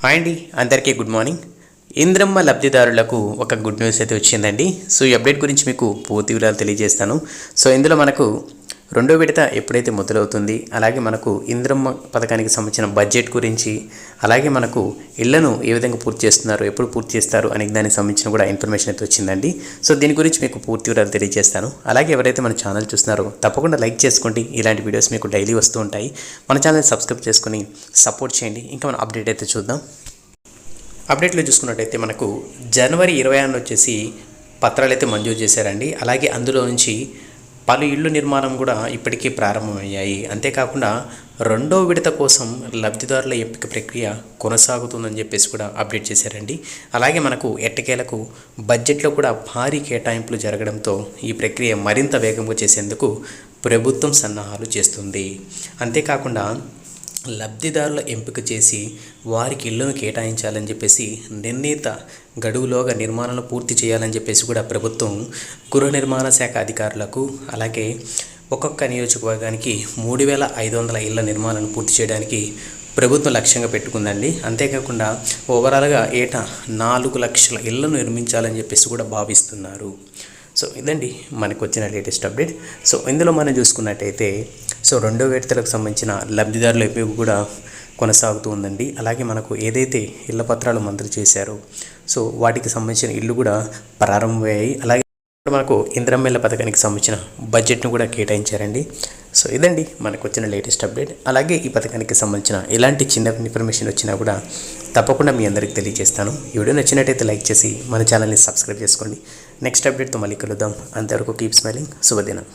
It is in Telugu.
హాయ్ అండి అందరికీ గుడ్ మార్నింగ్ ఇంద్రమ్మ లబ్ధిదారులకు ఒక గుడ్ న్యూస్ అయితే వచ్చిందండి. సో ఈ అప్డేట్ గురించి మీకు పూర్తి వివరాలు తెలియజేస్తాను. సో ఇందులో మనకు రెండో విడత ఎప్పుడైతే మొదలవుతుంది అలాగే మనకు ఇంద్రమ్మ పథకానికి సంబంధించిన బడ్జెట్ గురించి అలాగే మనకు ఇళ్ళను ఏ విధంగా పూర్తి చేస్తున్నారు ఎప్పుడు పూర్తి చేస్తారు అనే దానికి సంబంధించిన కూడా ఇన్ఫర్మేషన్ అయితే వచ్చిందండి. సో దీని గురించి మీకు పూర్తి వివరాలు తెలియజేస్తాను. అలాగే ఎవరైతే మన ఛానల్ చూస్తున్నారో తప్పకుండా లైక్ చేసుకోండి. ఇలాంటి వీడియోస్ మీకు డైలీ వస్తూ ఉంటాయి. మన ఛానల్ సబ్స్క్రైబ్ చేసుకొని సపోర్ట్ చేయండి. ఇంకా మనం అప్డేట్ అయితే చూద్దాం. అప్డేట్లో చూసుకున్నట్టయితే మనకు జనవరి ఇరవై ఆరున వచ్చేసి పత్రాలు అయితే మంజూరు చేశారండి. అలాగే అందులో నుంచి పలు ఇళ్ళు నిర్మాణం కూడా ఇప్పటికీ ప్రారంభమయ్యాయి. అంతేకాకుండా రెండో విడత కోసం లబ్ధిదారుల ఎంపిక ప్రక్రియ కొనసాగుతుందని చెప్పేసి కూడా అప్డేట్ చేశారండి. అలాగే మనకు ఎట్టకేలకు బడ్జెట్లో కూడా భారీ కేటాయింపులు జరగడంతో ఈ ప్రక్రియ మరింత వేగంగా చేసేందుకు ప్రభుత్వం సన్నాహాలు చేస్తుంది. అంతేకాకుండా లబ్ధిదారుల ఎంపిక చేసి వారికి ఇళ్ళను కేటాయించాలని చెప్పేసి నిర్ణీత గడువులోగా నిర్మాణాలు పూర్తి చేయాలని చెప్పేసి కూడా ప్రభుత్వం గృహ నిర్మాణ శాఖ అధికారులకు అలాగే ఒక్కొక్క నియోజకవర్గానికి మూడు వేల ఐదు వందల ఇళ్ళ నిర్మాణాలను పూర్తి చేయడానికి ప్రభుత్వం లక్ష్యంగా పెట్టుకుందండి. అంతేకాకుండా ఓవరాల్గా ఏటా నాలుగు లక్షల ఇళ్ళను నిర్మించాలని చెప్పేసి కూడా భావిస్తున్నారు. సో ఇదండి మనకు వచ్చిన లేటెస్ట్ అప్డేట్. సో ఇందులో మనం చూసుకున్నట్టయితే సో రెండో విడతలకు సంబంధించిన లబ్ధిదారుల ఎంపిక కూడా కొనసాగుతూ ఉందండి. అలాగే మనకు ఏదైతే ఇళ్ళ పత్రాలు మంజూరు చేశారో సో వాటికి సంబంధించిన ఇల్లు కూడా ప్రారంభమయ్యాయి. అలాగే మనకు ఇంద్రమ్మెల్ల పథకానికి సంబంధించిన బడ్జెట్ను కూడా కేటాయించారండి. సో ఇదండి మనకు వచ్చిన లేటెస్ట్ అప్డేట్. అలాగే ఈ పథకానికి సంబంధించిన ఎలాంటి చిన్న ఇన్ఫర్మేషన్ వచ్చినా కూడా తప్పకుండా మీ అందరికి తెలియజేస్తాను. ఈ వీడియో నచ్చినట్టయితే లైక్ చేసి మన ఛానల్ని సబ్స్క్రైబ్ చేసుకోండి. నెక్స్ట్ అప్డేట్తో మళ్ళీ కలుద్దాం. అంతవరకు కీప్ స్మైలింగ్. శుభదినం.